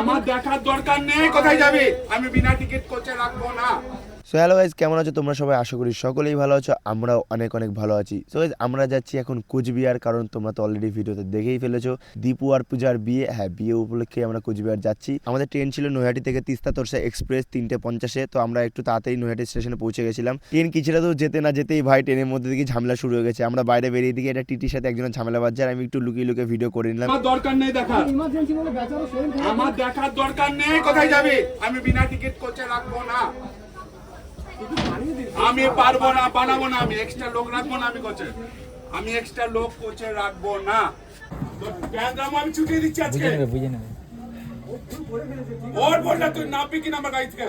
আমার দেখার দরকার নেই কোথায় যাবে? আমি বিনা টিকিট কোচে রাখব না। সো হ্যালো গাইজ কেমন আছো? তোমরা সবাই আশা করি সকলেই ভালো আছো আমরাও অনেক অনেক ভালো আছি। সো গাইজ আমরা যাচ্ছি এখন কুচবিহার কারণ তোমরা তো অলরেডি ভিডিওতে দেখেই ফেলেছো। দীপু আর পূজার বিয়ে হ্যাঁ বিয়ে উপলক্ষে আমরা কুচবিহার যাচ্ছি। আমাদের ট্রেন ছিল নৈহাটি থেকে তিস্তা তোরসা এক্সপ্রেস তিনটে পঞ্চাশে তো আমরা একটু তাড়াতাড়ি নৈহাটি স্টেশনে পৌঁছে গেছিলাম। ট্রেন কিছুটা তো যেতে না যেতেই ভাই ট্রেনের মধ্যে দিকে ঝামেলা শুরু হয়ে গেছে। আমরা বাইরে বেরিয়ে দিকে এটা টিটির সাথে একজনের ঝামেলা বাজছে আর আমি একটু লুকিয়ে লুকিয়ে ভিডিও করে নিলাম। আমার দরকার নেই দেখার। ইমার্জেন্সি বলে বেচারা শরীর খারাপ আমার দেখার দরকার নেই কোথায় যাবি? আমি বিনা টিকিট কোচে রাখব না। আমি পারব না বানাবো না আমি এক্সট্রা লোক রাখব না আমি কোচে আমি এক্সট্রা লোক কোচে রাখব না। তোর আমি ছুটিয়ে দিচ্ছি আজকে। বুঝে নেবে ওর বললে তুই নামবি কিনা আমার গাড়ি থেকে?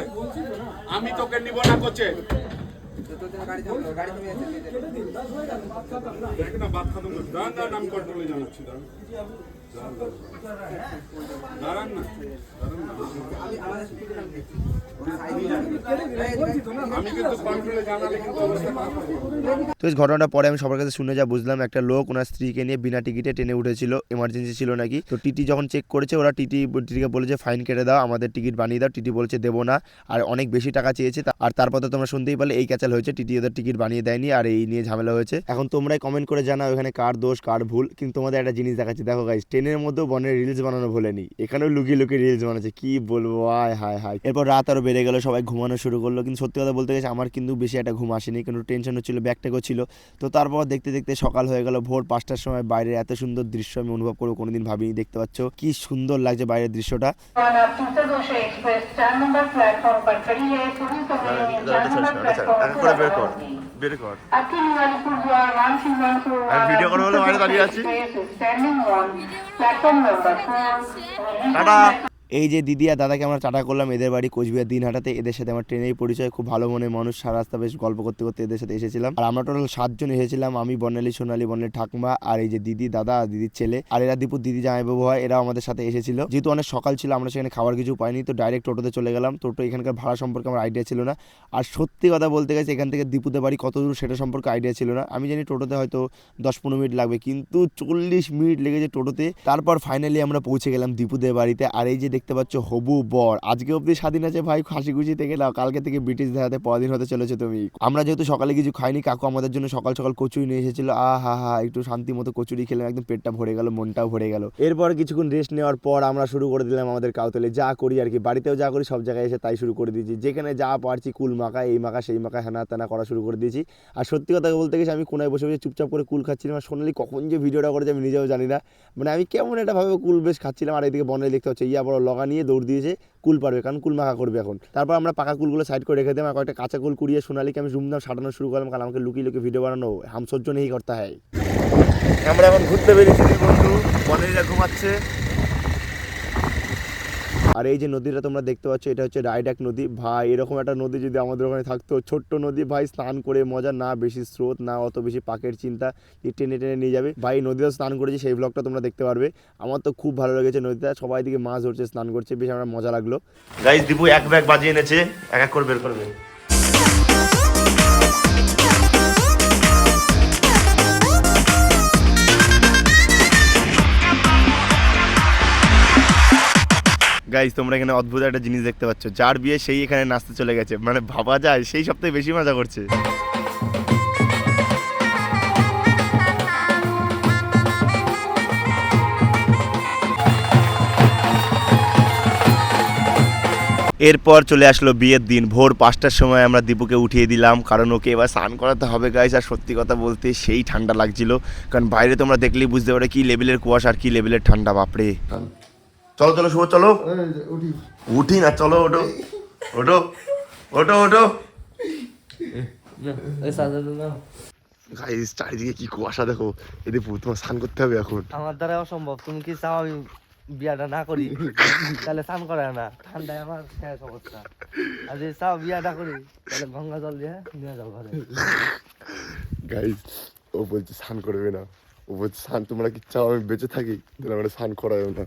আমি তোকে নিব না কোচে দেখ না বাদ খাতো না দাঁড়ান দাঁড়ান আমি কন্ট্রোলে জানাচ্ছি দাঁড়ান তো এই ঘটনাটা পরে আমি সবার কাছে শুনে যা বুঝলাম, একটা লোক ওনার স্ত্রীকে নিয়ে বিনা টিকিটে ট্রেনে উঠেছিল এমার্জেন্সি ছিল নাকি। তো টিটি যখন চেক করেছে, ওরা টিটি, টিটিকে বলেছে ফাইন কেটে দাও, আমাদের টিকিট বানিয়ে দাও। টিটি বলেছে, দেবো না। আর অনেক বেশি টাকা চেয়েছে আর তারপর তো তোমরা শুনতেই পারলে এই ক্যাচাল হয়েছে, টিটি ওদের টিকিট বানিয়ে দেয়নি, আর এই নিয়ে ঝামেলা হয়েছে। এখন তোমরাই কমেন্ট করে জানাও, এখানে কার দোষ, কার ভুল। কিন্তু তোমাদের একটা জিনিস দেখাচ্ছি। দেখো গাইজ ট্রেনের মধ্যে বনের রিলস বানানো ভুলেনি। এখানেও লুকিয়ে লুকিয়ে রিলস বানাচ্ছে। কি বলব? আয় হায় হায়। এরপর রাত আরও বেড়ে গেল সবাই ঘুমানো শুরু করল। কিন্তু সত্যি কথা বলতে গেছে আমার কিন্তু বেশি একটা ঘুম আসেনি। কিন্তু টেনশন হচ্ছিল ব্যাগটাকেও ছিল। তো তারপর দেখতে দেখতে সকাল হয়ে গেল। ভোর পাঁচটার সময় বাইরের এত সুন্দর দৃশ্য আমি অনুভব করব কোনোদিন ভাবিনি। দেখতে পাচ্ছ কি সুন্দর লাগছে বাইরের দৃশ্যটা। নম্বর প্ল্যাটফর্ম বের কর আর ভিডিও করব বলে বাইরে দাঁড়িয়ে আছি। টাটা এই যে দিদি আর দাদাকে আমরা টাটা করলাম, এদের বাড়ি কোচবিহার দিনহাটাতে। এদের সাথে আমার ট্রেনেই পরিচয়, খুব ভালো মনে মানুষ, সারা রাস্তা বেশ গল্প করতে করতে এদের সাথে এসেছিলাম। আর আমরা টোটাল সাতজন এসেছিলাম, আমি, বর্ণালী, সোনালী বর্ণালী ঠাকুমা, আর এই যে দিদি, দাদা, আর দিদির ছেলে, আর এরা দীপুর দিদি জামাইবাবু হয়, এরাও আমাদের সাথে এসেছিল। যেহেতু অনেক সকাল ছিল, আমরা সেখানে খাবার কিছু পাইনি, তো ডাইরেক্ট টোটোতে চলে গেলাম। টোটো এখানকার ভাড়া সম্পর্কে আমার আইডিয়া ছিল না। আর সত্যি কথা বলতে গেছে এখান থেকে দীপুদের বাড়ি কত দূর সেটা সম্পর্কে আইডিয়া ছিল না। আমি জানি টোটোতে হয়তো দশ পনেরো মিনিট লাগবে, কিন্তু চল্লিশ মিনিট লেগেছে টোটোতে। তারপর ফাইনালি আমরা পৌঁছে গেলাম দীপুদের বাড়িতে। আর এই যে দেখতে পাচ্ছ হবু বর। আজকে অব্দি স্বাধীন আছে ভাই হাসি খুশি থেকে নাও। কালকে থেকে ব্রিটিশ দেখাতে পদিন হতে চলেছে তুমি। আমরা যেহেতু সকালে কিছু খাইনি, কাকু আমাদের জন্য সকাল সকাল কচুরি নিয়ে এসেছিল। আ হা হা, একটু শান্তি মতো কচুরি খেলাম একদম পেটটা ভরে গেল, মনটাও ভরে গেল। এরপর কিছুক্ষণ রেস্ট নেওয়ার পর আমরা শুরু করে দিলাম আমাদের কাউতলে। যা করি আর কি, বাড়িতেও যা করি, সব জায়গায় এসে তাই শুরু করে দিয়েছি। যেখানে যা পারছি, কুল মাখা, এই মাখা, সেই মাখা, হেনা তেনা করা শুরু করে দিয়েছি। আর সত্যি কথা বলতে গেছি আমি কোনায় বসে বসে চুপচাপ করে কুল খাচ্ছিলাম। আর সোনালি কখন যে ভিডিওটা করেছে আমি নিজেও জানি না। মানে আমি কেমন একটা ভাবে কুল বেশ খাচ্ছিলাম। আর এদিকে বনে দেখতে হচ্ছে ইয়া বড় লগা নিয়ে দৌড় দিয়েছে, কুল পারবে, কারণ কুল মাখা করবে এখন। তারপর আমরা পাকা কুলগুলো সাইড করে রেখে দিলাম কয়েকটা কাঁচা কুল কুড়িয়ে সোনালিকে আমি জুমদাম সাটানো শুরু করলাম, কারণ আমাকে লুকিয়ে লুকিয়ে ভিডিও বানানো হাম সহ্য নেই করতে হয় আমরা এখন ঘুরতে বেরিয়েছি বন্ধু বনেরা ঘুমাচ্ছে। আর এই যে নদীটা তোমরা দেখতে পাচ্ছ, এটা হচ্ছে রায়ডাক নদী। ভাই, এরকম একটা নদী যদি আমাদের ওখানে থাকতো, ছোট্ট নদী, ভাই, স্নান করে মজা, না বেশি স্রোত, না অত বেশি পাকের চিন্তা টেনে টেনে নিয়ে যাবে। ভাই নদীতে স্নান করেছি, সেই ব্লগটা তোমরা দেখতে পারবে। আমার তো খুব ভালো লেগেছে নদীটা সবাই দিকে মাছ ধরছে, স্নান করছে, বেশ আমার মজা লাগল। গাইজ দীপু এক ব্যাগ বাজিয়ে এনেছে, এক এক করে বের করবে। গাইজ তোমরা এখানে অদ্ভুত একটা জিনিস দেখতে পাচ্ছ। যার বিয়ে সেই এখানে নাচতে চলে গেছে। মানে ভাবা যায়, সেই সপ্তাহে বেশি মজা করছে। এরপর চলে আসলো বিয়ের দিন। ভোর পাঁচটার সময় আমরা দীপুকে উঠিয়ে দিলাম, কারণ ওকে এবার স্নান করাতে হবে গাইজ আর সত্যি কথা বলতে সেই ঠান্ডা লাগছিল। কারণ বাইরে তোমরা দেখলেই বুঝতে পারো কি লেভেলের কুয়াশা আর কি লেভেলের ঠান্ডা, বাপরে। চলো চলো শুভ চলো। উঠি। না চলো ওঠো। ওঠো ওঠো ওঠো। গাইস চারিদিকে কি কুয়াশা দেখো। এদিকে তোমার স্নান করতে হবে এখন। আমার দ্বারা অসম্ভব। তুমি কি চাও আমি বিয়াটা না করি? তাহলে স্নান করে না। ঠান্ডায় আমার শেষ অবস্থা। আর যদি চাও বিয়াটা করি তাহলে গঙ্গা জল দিয়ে নিয়ে যাও ঘরে। গাইস ও বলছে স্নান করবে না। ও বলছে স্নান তোমরা কি চাও আমি বেঁচে থাকি? তাহলে আমরা স্নান করাবে না।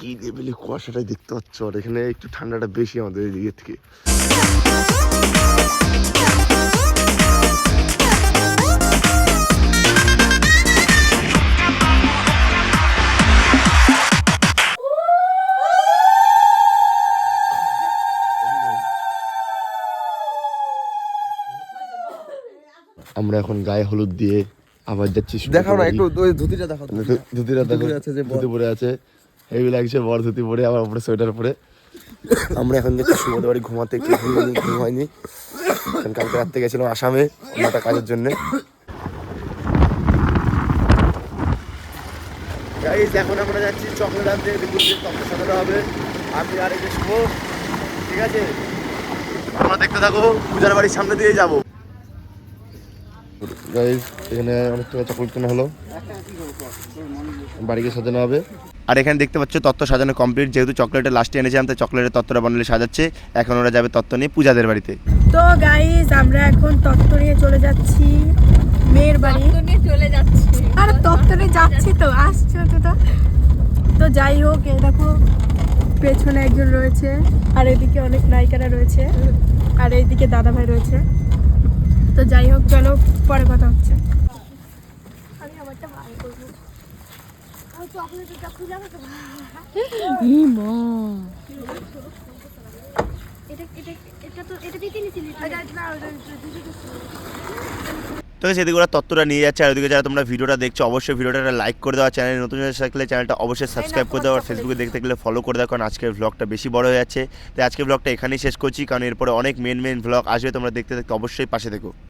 কি লেভেলে কুয়াশাটাই দেখতে পাচ্ছ? আর এখানে একটু ঠান্ডাটা বেশি আমাদের এদিকের থেকে। আমরা এখন গায়ে হলুদ দিয়ে আবার যাচ্ছি দেখো না একটু ধুতিটা দেখো ধুতিটা দেখো ধুতি পরে আছে। হেভি লাগছে, বড় ধুতি পরে, আবার উপরে সোয়েটার পরে। আমরা এখন যাচ্ছি সুমদের বাড়ি ঘুমাতে একটু ঘুম হয়নি কালকে রাত্রে গেছিলাম আসামে একটা কাজের জন্য। গাইজ এখন আমরা যাচ্ছি চকলেট আনতে দুপুর দিয়ে সাজানো হবে। আমি আর যে শুভ, ঠিক আছে? তোমরা দেখতে থাকো, পূজার বাড়ির সামনে দিয়ে যাব। গাইজ এখানে অনেক টাকা চকলেট কেনা হলো। বাড়িকে সাজানো হবে। আর এখানে দেখতে পাচ্ছ তত্ত্ব সাজানো কমপ্লিট যেহেতু চকলেটের লাস্টে এনেছিলাম তাই চকলেটের তত্ত্বটা বানালে সাজাচ্ছে। এখন ওরা যাবে তত্ত্ব নিয়ে পূজাদের বাড়িতে। তো গাইজ আমরা এখন তত্ত্ব নিয়ে চলে যাচ্ছি। মেয়ের বাড়ি। নিয়ে চলে যাচ্ছি। আরে তত্ত্ব নিয়ে যাচ্ছি তো আসছে তো তো। তো যাই হোক এই দেখো পেছনে একজন রয়েছে আর এদিকে অনেক নায়িকারা রয়েছে আর এইদিকে দাদা ভাই রয়েছে। তো যাই হোক চলো পরে কথা হচ্ছে আমি আমারটা বার করব ওই চকলেটটা খুলে আমাকে এটা এটা এটা তো এটা দিতে নিছিলি তো সেদিকে ওরা তত্ত্বটা নিয়ে যাচ্ছে আর ওদিকে যারা তোমরা ভিডিওটা দেখছ অবশ্যই ভিডিওটা লাইক করে দেওয়া চ্যানেল নতুন থাকলে চ্যানেলটা অবশ্যই সাবস্ক্রাইব করে দেওয়া আর ফেসবুকে দেখতে গেলে ফলো করে দেওয়া কারণ আজকের ভ্লগটা বেশি বড় হয়ে যাচ্ছে। তাই আজকের ভ্লগটা এখানেই শেষ করছি কারণ এরপরে অনেক মেন মেন ভ্লগ আসবে তোমরা দেখতে দেখতে অবশ্যই পাশে দেখো